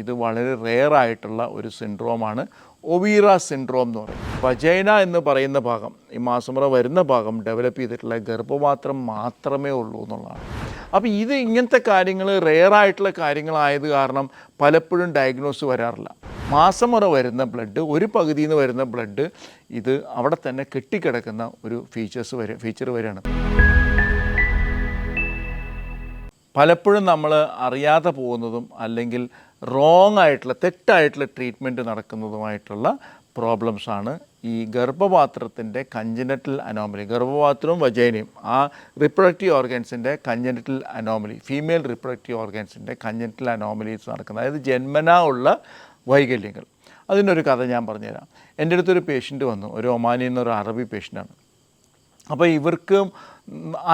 ഇത് വളരെ റെയർ ആയിട്ടുള്ള ഒരു സിൻഡ്രോമാണ് ഒവീറ സിൻഡ്രോം എന്ന് പറയും. വജൈന എന്ന് പറയുന്ന ഭാഗം ഈ മാസമുറ വരുന്ന ഭാഗം ഡെവലപ്പ് ചെയ്തിട്ടുള്ള ഗർഭപാത്രം മാത്രമേ ഉള്ളൂ എന്നുള്ളതാണ്. അപ്പോൾ ഇത് ഇങ്ങനത്തെ കാര്യങ്ങൾ റെയർ ആയിട്ടുള്ള കാര്യങ്ങളായത് കാരണം പലപ്പോഴും ഡയഗ്നോസ് വരാറില്ല. മാസമുറ വരുന്ന ബ്ലഡ് ഒരു പകുതിയിൽ നിന്ന് വരുന്ന ബ്ലഡ് ഇത് അവിടെ തന്നെ കെട്ടിക്കിടക്കുന്ന ഒരു ഫീച്ചേഴ്സ് വരെ ഫീച്ചർ വരെയാണ്. പലപ്പോഴും നമ്മൾ അറിയാതെ പോകുന്നതും അല്ലെങ്കിൽ റോങ് ആയിട്ടുള്ള തെറ്റായിട്ടുള്ള ട്രീറ്റ്മെന്റ് നടക്കുന്നതുമായിട്ടുള്ള പ്രോബ്ലംസാണ് ഈ ഗർഭപാത്രത്തിന്റെ കഞ്ചനറ്റൽ അനോമലി ഗർഭപാത്രവും വജൈനയും ആ റിപ്രൊഡക്റ്റീവ് ഓർഗൻസിന്റെ കഞ്ചനറ്റൽ അനോമലി ഫീമെയിൽ റിപ്രൊഡക്റ്റീവ് ഓർഗൻസിന്റെ കഞ്ചനറ്റൽ അനോമലീസ് നടക്കുന്നത് അതായത് ജന്മനാ ഉള്ള വൈകല്യങ്ങൾ. അതിനൊരു കഥ ഞാൻ പറഞ്ഞുതരാം. എന്റെ അടുത്തൊരു പേഷ്യന്റ് വന്നു. ഒരു ഒമാനിൽ നിന്നൊരു അറബി പേഷ്യന്റാണ് അപ്പോൾ ഇവർക്ക്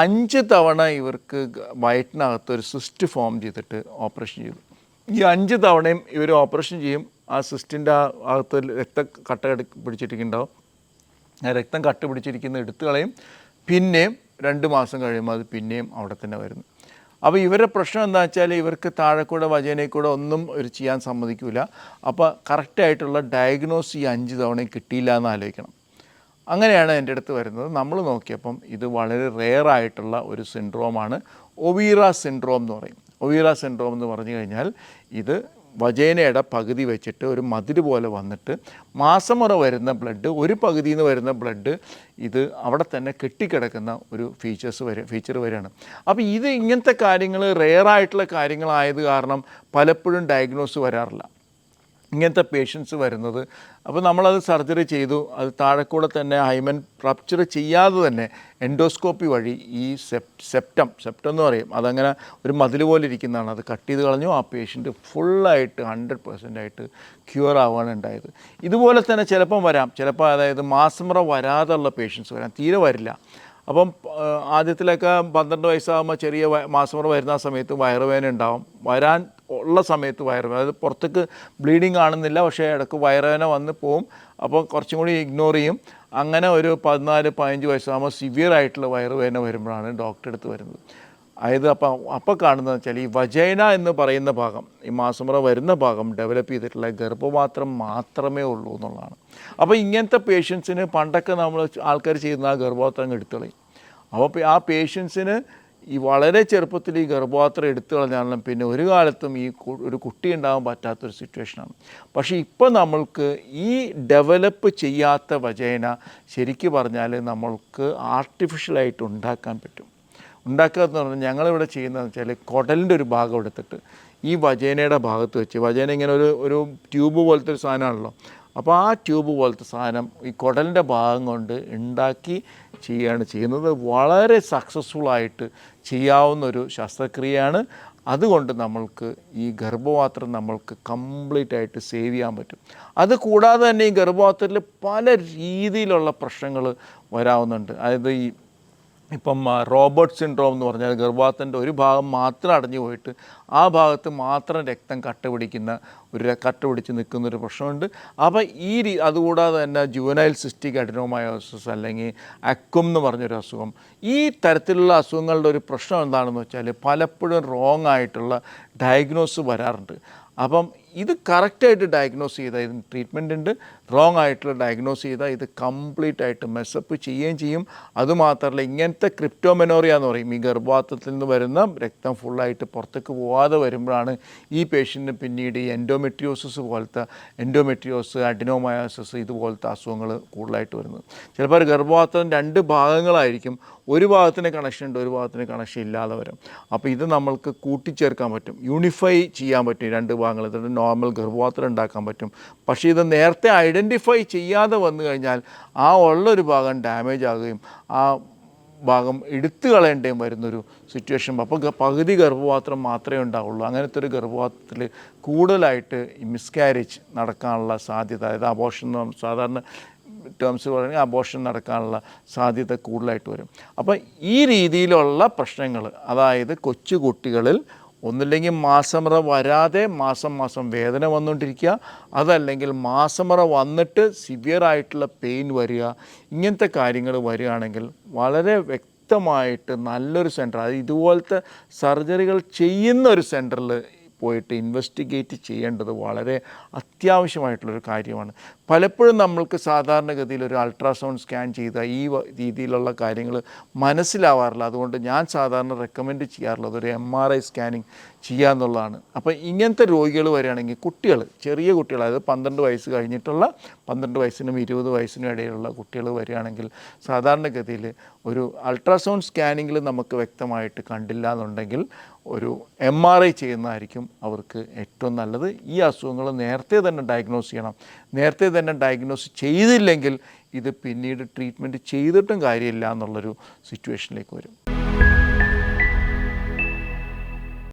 അഞ്ച് തവണ ഇവർക്ക് വയറ്റിനകത്ത് ഒരു സിസ്റ്റ് ഫോം ചെയ്തിട്ട് ഓപ്പറേഷൻ ചെയ്തു. ഈ അഞ്ച് തവണയും ഇവർ ഓപ്പറേഷൻ ചെയ്യും. ആ സിസ്റ്റിന്റെ അകത്ത് രക്തം കട്ട പിടിച്ചിട്ടുണ്ടാവും ആ രക്തം കട്ട പിടിച്ചിരിക്കുന്ന എടുത്തു കളയും. പിന്നെയും രണ്ട് മാസം കഴിയുമ്പോൾ അത് പിന്നെയും അവിടെ തന്നെ വരുന്നു. അപ്പോൾ ഇവരുടെ പ്രശ്നം എന്താ വെച്ചാൽ ഇവർക്ക് താഴെ കൂടെ കൂടെ ഒന്നും ഒരു ചെയ്യാൻ സമ്മതിക്കില്ല അപ്പോൾ കറക്റ്റായിട്ടുള്ള ഡയഗ്നോസ് ഈ അഞ്ച് തവണയും കിട്ടിയില്ല എന്ന് ആലോചിക്കണം. അങ്ങനെയാണ് എന്റെ അടുത്ത് വരുന്നത്. നമ്മൾ നോക്കിയപ്പം ഇത് വളരെ റെയർ ആയിട്ടുള്ള ഒരു സിൻഡ്രോമാണ് ഒവീറ സിൻഡ്രോം എന്ന് പറയും. ഒവീറ സിൻഡ്രോം എന്ന് പറഞ്ഞു കഴിഞ്ഞാൽ ഇത് വജേനയുടെ പകുതി വെച്ചിട്ട് ഒരു മതിര് പോലെ വന്നിട്ട് മാസം മുറ വരുന്ന ബ്ലഡ് ഒരു പകുതിയിൽ നിന്ന് വരുന്ന ബ്ലഡ് ഇത് അവിടെ തന്നെ കെട്ടിക്കിടക്കുന്ന ഒരു ഫീച്ചേഴ്സ് വരെ ഫീച്ചർ വരെയാണ്. അപ്പോൾ ഇത് ഇങ്ങനത്തെ കാര്യങ്ങൾ റെയർ ആയിട്ടുള്ള കാര്യങ്ങളായത് കാരണം പലപ്പോഴും ഡയഗ്നോസ് വരാറില്ല. ഇങ്ങനത്തെ പേഷ്യൻസ് വരുന്നത്. അപ്പോൾ നമ്മളത് സർജറി ചെയ്തു. അത് താഴെക്കൂടെ തന്നെ ഹൈമൻ റപ്ചർ ചെയ്യാതെ തന്നെ എൻഡോസ്കോപ്പി വഴി ഈ സെപ് സെപ്റ്റം സെപ്റ്റം എന്ന് പറയും. അതങ്ങനെ ഒരു മതിൽ പോലെ ഇരിക്കുന്നതാണ്. അത് കട്ട് ചെയ്ത് കളഞ്ഞു. ആ പേഷ്യന്റ് ഫുള്ളായിട്ട് ഹൺഡ്രഡ് പെർസെന്റ് ആയിട്ട് ക്യൂർ ആവുകയാണ് ഉണ്ടായത്. ഇതുപോലെ തന്നെ ചിലപ്പം വരാം. ചിലപ്പോൾ അതായത് മാസമുറ വരാതുള്ള പേഷ്യൻസ് വരാം. തീരെ വരില്ല. അപ്പം ആദ്യത്തിലൊക്കെ പന്ത്രണ്ട് വയസ്സാകുമ്പോൾ ചെറിയ മാസമുറ വരുന്ന സമയത്ത് വയറുവേദന ഉണ്ടാവും. വരാൻ ഉള്ള സമയത്ത് വയറുവേദന. അതായത് പുറത്തേക്ക് ബ്ലീഡിങ് കാണുന്നില്ല പക്ഷേ ഇടയ്ക്ക് വയറുവേദന വന്ന് പോവും. അപ്പോൾ കുറച്ചും കൂടി ഇഗ്നോർ ചെയ്യും. അങ്ങനെ ഒരു പതിനാല് പതിനഞ്ച് വയസ്സാകുമ്പോൾ സിവിയർ ആയിട്ടുള്ള വയറുവേദന വരുമ്പോഴാണ് ഡോക്ടറെ അടുത്ത് വരുന്നത്. അതായത് അപ്പം അപ്പോൾ കാണുന്നത് വെച്ചാൽ ഈ വജൈന എന്ന് പറയുന്ന ഭാഗം ഈ മാസമുറ വരുന്ന ഭാഗം ഡെവലപ്പ് ചെയ്തിട്ടുള്ള ഗർഭപാത്രം മാത്രമേ ഉള്ളൂ എന്നുള്ളതാണ്. അപ്പോൾ ഇങ്ങനത്തെ പേഷ്യൻസിന് പണ്ടൊക്കെ നമ്മൾ ആൾക്കാർ ചെയ്യുന്ന ആ ഗർഭപാത്രം എടുത്തു കളയും. അപ്പോൾ ആ പേഷ്യൻസിന് ഈ വളരെ ചെറുപ്പത്തിൽ ഈ ഗർഭപാത്രം എടുത്തു കളഞ്ഞാലും പിന്നെ ഒരു കാലത്തും ഈ ഒരു കുട്ടി ഉണ്ടാകാൻ പറ്റാത്തൊരു സിറ്റുവേഷനാണ് പക്ഷേ ഇപ്പോൾ നമ്മൾക്ക് ഈ ഡെവലപ്പ് ചെയ്യാത്ത വചേന ശരിക്കും പറഞ്ഞാൽ നമ്മൾക്ക് ആർട്ടിഫിഷ്യലായിട്ട് ഉണ്ടാക്കാൻ പറ്റും. ഉണ്ടാക്കുക എന്ന് പറഞ്ഞാൽ ഞങ്ങളിവിടെ ചെയ്യുന്നതെന്ന് വെച്ചാൽ കുടലിന്റെ ഒരു ഭാഗം എടുത്തിട്ട് ഈ വജേനയുടെ ഭാഗത്ത് വെച്ച് വജേന ഇങ്ങനെ ഒരു ഒരു ട്യൂബ് പോലത്തെ ഒരു സാധനമാണല്ലോ. അപ്പോൾ ആ ട്യൂബ് പോലത്തെ സാധനം ഈ കുടലിന്റെ ഭാഗം കൊണ്ട് ഉണ്ടാക്കി ചെയ്യുകയാണ് ചെയ്യുന്നത്. വളരെ സക്സസ്ഫുൾ ആയിട്ട് ചെയ്യാവുന്ന ഒരു ശസ്ത്രക്രിയയാണ്. അതുകൊണ്ട് നമ്മൾക്ക് ഈ ഗർഭപാത്രം നമ്മൾക്ക് കംപ്ലീറ്റ് ആയിട്ട് സേവ് ചെയ്യാൻ പറ്റും. അത് കൂടാതെ തന്നെ ഈ ഗർഭപാത്രത്തിൽ പല രീതിയിലുള്ള പ്രശ്നങ്ങൾ വരാവുന്നുണ്ട്. അതായത് ഈ ഇപ്പം റോബർട്ട് സിൻഡ്രോം എന്ന് പറഞ്ഞാൽ ഗർഭാത്തിന്റെ ഒരു ഭാഗം മാത്രം അടഞ്ഞു പോയിട്ട് ആ ഭാഗത്ത് മാത്രം രക്തം കട്ട പിടിക്കുന്ന ഒരു കട്ട പിടിച്ച് നിൽക്കുന്ന ഒരു പ്രശ്നമുണ്ട്. അപ്പോൾ ഈ രീ അതുകൂടാതെ തന്നെ ജുവനൈൽ സിസ്റ്റിക് അഡിനോമയോസിസ് അല്ലെങ്കിൽ അക്വം എന്ന് പറഞ്ഞൊരു അസുഖം. ഈ തരത്തിലുള്ള അസുഖങ്ങളുടെ ഒരു പ്രശ്നം എന്താണെന്ന് വെച്ചാൽ പലപ്പോഴും റോങ് ആയിട്ടുള്ള ഡയഗ്നോസ് വരാറുണ്ട്. അപ്പം ഇത് കറക്റ്റായിട്ട് ഡയഗ്നോസ് ചെയ്താൽ ഇതിന് ട്രീറ്റ്മെന്റ് ഉണ്ട്. റോങ് ആയിട്ടുള്ള ഡയഗ്നോസ് ചെയ്താൽ ഇത് കംപ്ലീറ്റ് ആയിട്ട് മെസ്സപ്പ് ചെയ്യുകയും ചെയ്യും. അതുമാത്രമല്ല ഇങ്ങനത്തെ ക്രിപ്റ്റോമെനോറിയ എന്ന് പറയും. ഈ ഗർഭപാത്രത്തിൽ നിന്ന് വരുന്ന രക്തം ഫുള്ളായിട്ട് പുറത്തേക്ക് പോവാതെ വരുമ്പോഴാണ് ഈ പേഷ്യന്റിന് പിന്നീട് ഈ എൻഡോമെട്രിയോസിസ് പോലത്തെ എൻഡോമെട്രിയോസ് അഡിനോമയോസിസ് ഇതുപോലത്തെ അസുഖങ്ങൾ കൂടുതലായിട്ട് വരുന്നത്. ചിലപ്പോൾ ഗർഭപാത്രം രണ്ട് ഭാഗങ്ങളായിരിക്കും. ഒരു ഭാഗത്തിന് കണക്ഷൻ ഉണ്ട് ഒരു ഭാഗത്തിന് കണക്ഷൻ ഇല്ലാതെ വരും. അപ്പോൾ ഇത് നമ്മൾക്ക് കൂട്ടിച്ചേർക്കാൻ പറ്റും. യൂണിഫൈ ചെയ്യാൻ പറ്റും രണ്ട് ഭാഗങ്ങൾ. എന്നിട്ട് നോർമൽ ഗർഭപാത്രം ഉണ്ടാക്കാൻ പറ്റും. പക്ഷേ ഇത് നേരത്തെ ഐഡന്റിഫൈ ചെയ്യാതെ വന്നു കഴിഞ്ഞാൽ ആ ഉള്ളൊരു ഭാഗം ഡാമേജ് ആകുകയും ആ ഭാഗം എടുത്തു കളയേണ്ടതും വരുന്നൊരു സിറ്റുവേഷൻ അപ്പോൾ പകുതി ഗർഭപാത്രം മാത്രമേ ഉണ്ടാവുള്ളൂ. അങ്ങനത്തെ ഒരു ഗർഭപാത്രത്തിൽ കൂടുതലായിട്ട് മിസ്കാരേജ് നടക്കാനുള്ള സാധ്യത അതായത് അബോഷൻ സാധാരണ ടേംസ് പറയുകയാണെങ്കിൽ അബോഷൻ നടക്കാനുള്ള സാധ്യത കൂടുതലായിട്ട് വരും. അപ്പോൾ ഈ രീതിയിലുള്ള പ്രശ്നങ്ങൾ അതായത് കൊച്ചു കുട്ടികളിൽ ഒന്നില്ലെങ്കിൽ മാസമറ വരാതെ മാസം മാസം വേദന വന്നുകൊണ്ടിരിക്കുക. അതല്ലെങ്കിൽ മാസമറ വന്നിട്ട് സിവിയർ ആയിട്ടുള്ള പെയിൻ വരിക. ഇങ്ങനത്തെ കാര്യങ്ങൾ വരികയാണെങ്കിൽ വളരെ വ്യക്തമായിട്ട് നല്ലൊരു സെന്റർ അത് ഇതുപോലത്തെ സർജറികൾ ചെയ്യുന്ന ഒരു സെന്ററിൽ പോയിട്ട് ഇൻവെസ്റ്റിഗേറ്റ് ചെയ്യേണ്ടത് വളരെ അത്യാവശ്യമായിട്ടുള്ളൊരു കാര്യമാണ്. പലപ്പോഴും നമ്മൾക്ക് സാധാരണഗതിയിൽ ഒരു അൾട്രാസൗണ്ട് സ്കാൻ ചെയ്ത ഈ രീതിയിലുള്ള കാര്യങ്ങൾ മനസ്സിലാവാറില്ല. അതുകൊണ്ട് ഞാൻ സാധാരണ റെക്കമെൻഡ് ചെയ്യാറുള്ളത് ഒരു എം ആർ ഐ സ്കാനിങ് ചെയ്യുക എന്നുള്ളതാണ്. അപ്പോൾ ഇങ്ങനത്തെ രോഗികൾ വരികയാണെങ്കിൽ കുട്ടികൾ ചെറിയ കുട്ടികൾ അതായത് പന്ത്രണ്ട് വയസ്സ് കഴിഞ്ഞിട്ടുള്ള പന്ത്രണ്ട് വയസ്സിനും ഇരുപത് വയസ്സിനും ഇടയിലുള്ള കുട്ടികൾ വരികയാണെങ്കിൽ സാധാരണഗതിയിൽ ഒരു അൾട്രാസൗണ്ട് സ്കാനിങ്ങിൽ നമുക്ക് വ്യക്തമായിട്ട് കണ്ടില്ല എന്നുണ്ടെങ്കിൽ ഒരു എം ആർ ഐ ചെയ്യുന്നതായിരിക്കും അവർക്ക് ഏറ്റവും നല്ലത്. ഈ അസുഖങ്ങൾ നേരത്തെ തന്നെ ഡയഗ്നോസ് ചെയ്യണം. നേരത്തെ തന്നെ ഡയഗ്നോസ് ചെയ്തില്ലെങ്കിൽ ഇത് പിന്നീട് ട്രീറ്റ്മെന്റ് ചെയ്തിട്ടും കാര്യമില്ല എന്നുള്ളൊരു സിറ്റുവേഷനിലേക്ക് വരും.